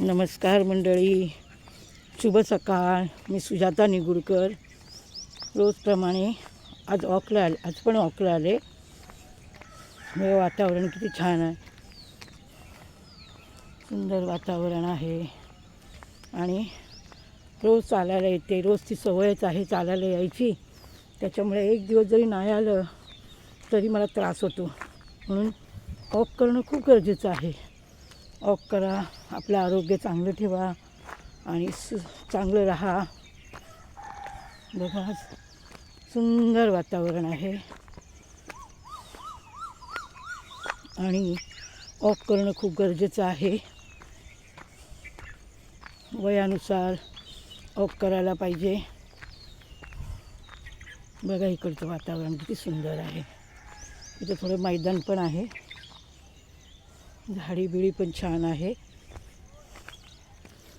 नमस्कार मंडळी. शुभ सकाळ. मी सुजाता निगुडकर. रोजप्रमाणे आज ऑकला आले. आज पण ऑकला आले. हे वातावरण किती छान आहे. सुंदर वातावरण आहे. आणि रोज चालायला येते. रोज ती सवयच आहे चालायला यायची. त्याच्यामुळे एक दिवस जरी नाही आलं तरी मला त्रास होतो. म्हणून वॉक करणं खूप गरजेचं आहे. वॉक करा आपलं आरोग्य चांगलं ठेवा आणि सु चांगलं राहा. बघा सुंदर वातावरण आहे. आणि वॉक करणं खूप गरजेचं आहे. वयानुसार वॉक करायला पाहिजे. बघा इकडचं वातावरण किती सुंदर आहे. इथं थोडं मैदान पण आहे. झाडी बिडी पण छान आहे.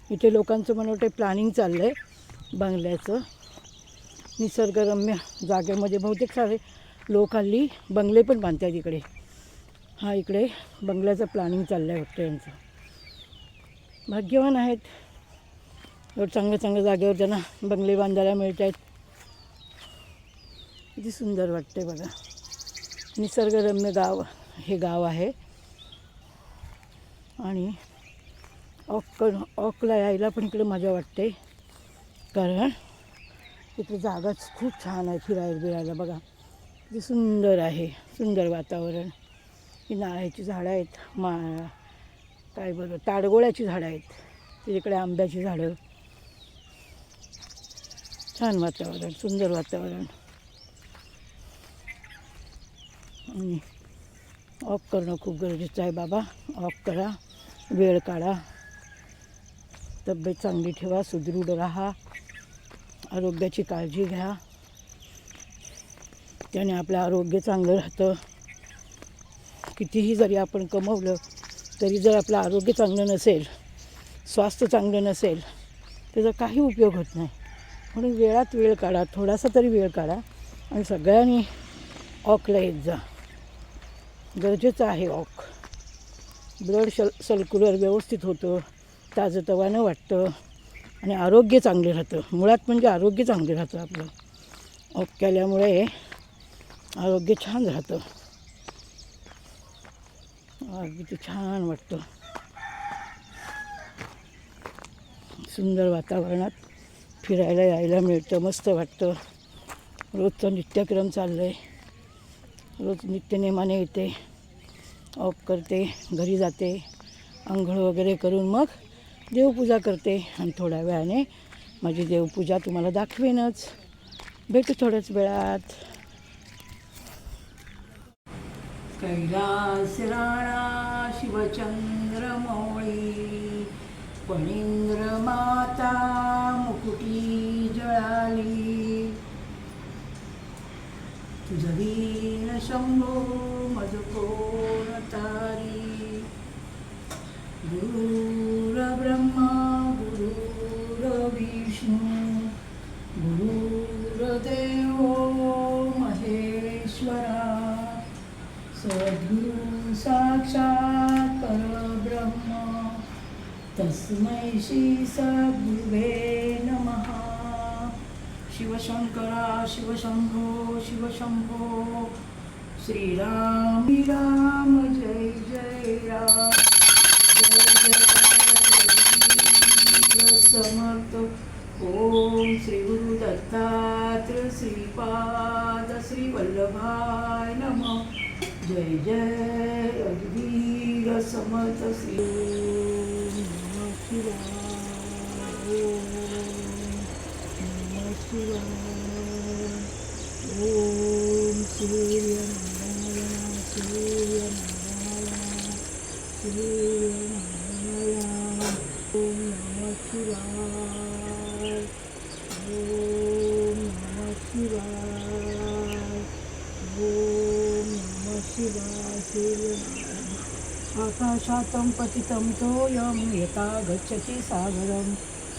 इथे लोकांचं मला वाटतं प्लॅनिंग चाललं आहे बंगल्याचं. निसर्गरम्य जागेमध्ये बहुतेक सारे लोक हल्ली बंगले पण बांधतात इकडे. हा इकडे बंगल्याचं प्लॅनिंग चाललं आहे वाटतं यांचं. भाग्यवान आहेत. एवढं चांगल्या चांगल्या जागेवर त्यांना बंगले बांधायला मिळत आहेत किती सुंदर वाटते बघा. निसर्गरम्य गाव हे गाव आहे. आणि ऑक ऑकला यायला पण इकडे मजा वाटते. कारण इथे जागाच खूप छान आहे फिरायला बिरायला बघा. किती सुंदर आहे सुंदर वातावरण. ही नारळाची झाडं आहेत मा काय बरं ताडगोळ्याची झाडं आहेत. तिकडे आंब्याची झाडं. छान वातावरण सुंदर वातावरण. आणि ऑफ करणं खूप गरजेचं आहे बाबा. ऑफ करा. वेळ काढा. तब्येत चांगली ठेवा सुदृढ राहा. आरोग्याची काळजी घ्या. त्याने आपलं आरोग्य चांगलं राहतं. कितीही जरी आपण कमवलं तरी जर आपलं आरोग्य चांगलं नसेल स्वास्थ्य चांगलं नसेल त्याचा काही उपयोग होत नाही. म्हणून वेळात वेळ काढा थोडासा तरी वेळ काढा आणि सगळ्यांनी ऑकला येत जा. गरजेचं आहे ऑक. ब्लड शल सर्क्युलर व्यवस्थित होतं ताजंतवानं वाटतं आणि आरोग्य चांगले राहतं. मुळात म्हणजे आरोग्य चांगले राहतं आपलं. ऑक केल्यामुळे आरोग्य छान राहतं. किती छान वाटतं. सुंदर वातावरणात फिरायला यायला मिळतं मस्त वाटतं. रोजचं नित्यक्रम चाललं आहे रोज नित्यनेमाने येते. ऑफ करते घरी जाते आंघोळ वगैरे करून मग देवपूजा करते. आणि थोड्या वेळाने माझी देवपूजा तुम्हाला दाखवेनच. भेटू थोड्याच वेळात. कैलास राणा शिवचंद्र मौळी पणींद्र माता मुकुटी जळाली. तुझवीन शंभो गुरुर्विष्णू गुरुदेव महेश्वरा सद्गुरु साक्षात परब्रह्म तस्मै श्री सद्गुरुवे नमः। शिवशंकरा शिवशंभो शिवशंभो श्रीराम राम जय जय राम। जय जय समर्थ। ओम श्री गुरु दत्तात्र श्रीपाद श्री वल्लभाय नमः। जय जय अगदीर समर्थ श्री ओम नमः शिवाय ओम नमः शिवाय ओम सूर्यनारायण सूर्यनारायण सूर्यनारायण ओम नमः शिवाय ओम नमः शिवाय ओम नमः शिवाय सूर्यनारायण पतितं तोयं यथा गच्छति सागरं।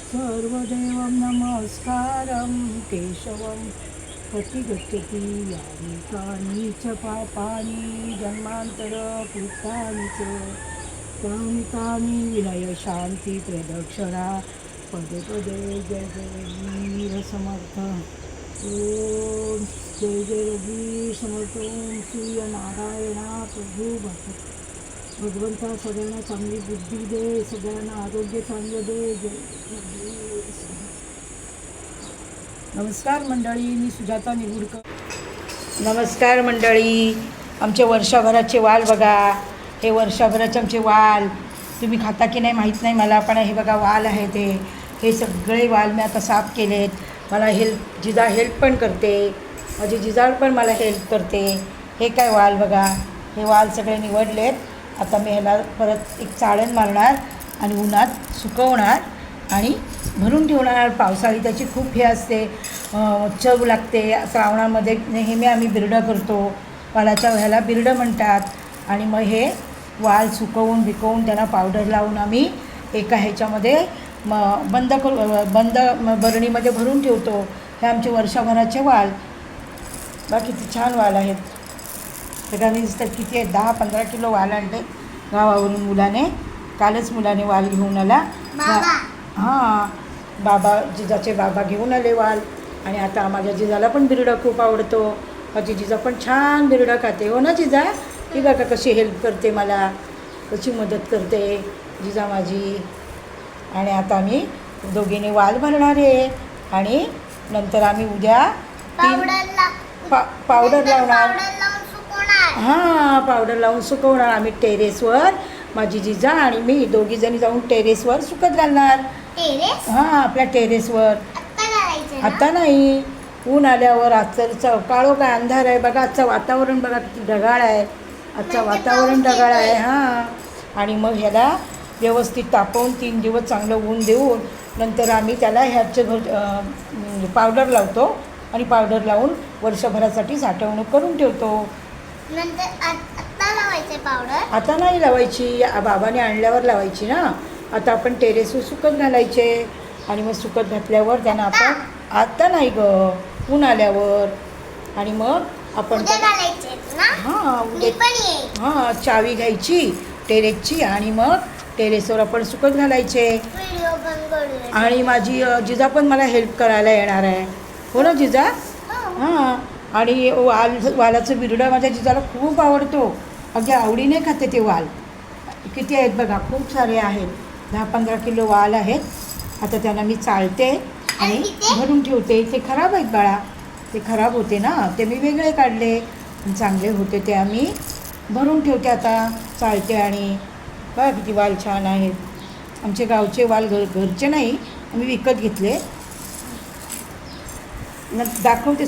सर्वदेवं नमस्कारं केशवं। पति गच्छति यानि कानि च पापानि जन्मान्तरकृतानि च। कामितानि विलय शांती प्रदक्षिणा। पदे पदे जय जय समर्थ ओम जय जय रघुवीर समर्थ। ओम सूर्य नारायणा भक्त। भगवंता सगळ्यांना चांगली बुद्धी दे सगळ्यांना आरोग्य चांगलं दे. नमस्कार मंडळी मी सुजाता निगुडकर. नमस्कार मंडळी आमचे वर्षभराचे वाल बघा. हे वर्षभराचे आमचे वाल. तुम्ही खाता की नाही माहीत नाही मला पण हे बघा वाल आहे ते. हे सगळे वाल मी आता साफ केलेत. मला हेल्प जिजा हेल्प पण करते. माझी जिजाळ पण मला हेल्प करते. हे काय वाल बघा. हे वाल सगळे निवडलेत. आता मी ह्याला परत एक चाळण मारणार आणि उन्हात सुकवणार आणि भरून ठेवणार. पावसाळी त्याची खूप हे असते चव लागते. श्रावणामध्ये नेहमी आम्ही बिरडं करतो. वालाच्या ह्याला बिरडं म्हणतात. आणि मग हे वाल सुकवून बिकवून त्यांना पावडर लावून आम्ही एका ह्याच्यामध्ये म बंद करू बंद बरणीमध्ये भरून ठेवतो. हे आमचे वर्षभराचे वाल. बाकी किती छान वाल आहेत. सगळ्यांनी दिसतात किती आहेत दहा पंधरा किलो वाल आणले गावावरून मुलाने. कालच मुलाने वाल घेऊन आला. बाबा. हां. बाबा जिजाचे बाबा घेऊन आले वाल. आणि आता माझ्या जिजाला पण बिरडं खूप आवडतो. माझी जिजा पण छान बिरडं खाते. हो ना जिजा? ही बघा कशी हेल्प करते मला. कशी मदत करते जिजा माझी. आणि आता आम्ही दोघींनी वाल भरणार आहे. आणि नंतर आम्ही उद्या पावडर लावणार. हां पावडर लावून सुकवणार आम्ही टेरेसवर माझी जिजा आणि मी दोघीजणी जाऊन टेरेसवर सुकत घालणार. टेरेस हां आपल्या टेरेसवर आत्ता घालायचं ना? आता नाही. ऊन आल्यावर आजचं काळो काय अंधार आहे बघा आजचं वातावरण बघा किती ढगाळ आहे. आजचं म्हणजे वातावरण पाऊस ढगाळ आहे येतोय. हां. आणि मग ह्याला व्यवस्थित तापवून तीन दिवस चांगलं ऊन देऊन नंतर आम्ही त्याला ह्याचं घर अं, पावडर लावतो. आणि पावडर लावून वर्षभरासाठी साठवणूक करून ठेवतो. नंतर आत- आत्ता लावायचे पावडर आता नाही लावायची. आ- बाबाने आणल्यावर लावायची ना. आता आपण टेरेसवर सुकत घालायचे. आणि मग सुकत घातल्यावर त्यांना आपण आता नाही ग. ऊन आल्यावर. आणि मग आपण उद्या त्या- घालायचे ना? हां मी उद्या पण येईल हां चावी घ्यायची टेरेसची आणि मग टेरेसवर आपण सुकत घालायचे. व्हिडिओ पण करूया आणि माझी अ, जिजा पण मला हेल्प करायला येणार आहे. हो ना जिजा? हो. हां. आणि वाल वालाचं बिरडं माझ्या जिजाला खूप आवडतो. अगदी आवडीने खाते ते वाल. किती आहेत बघा खूप सारे आहेत. दहा पंधरा किलो वाल आहेत. आता त्यांना मी चालते आणि भरून ठेवते. ते खराब आहेत बाळा. ते खराब होते ना. ते मी वेगळे काढले. चांगले होते ते आम्ही भरून ठेवते आता. चालते आणि बघा किती वाल छान आहेत. आमचे गावचे वाल घर घरचे नाही. आम्ही विकत घेतले. न दाखवते.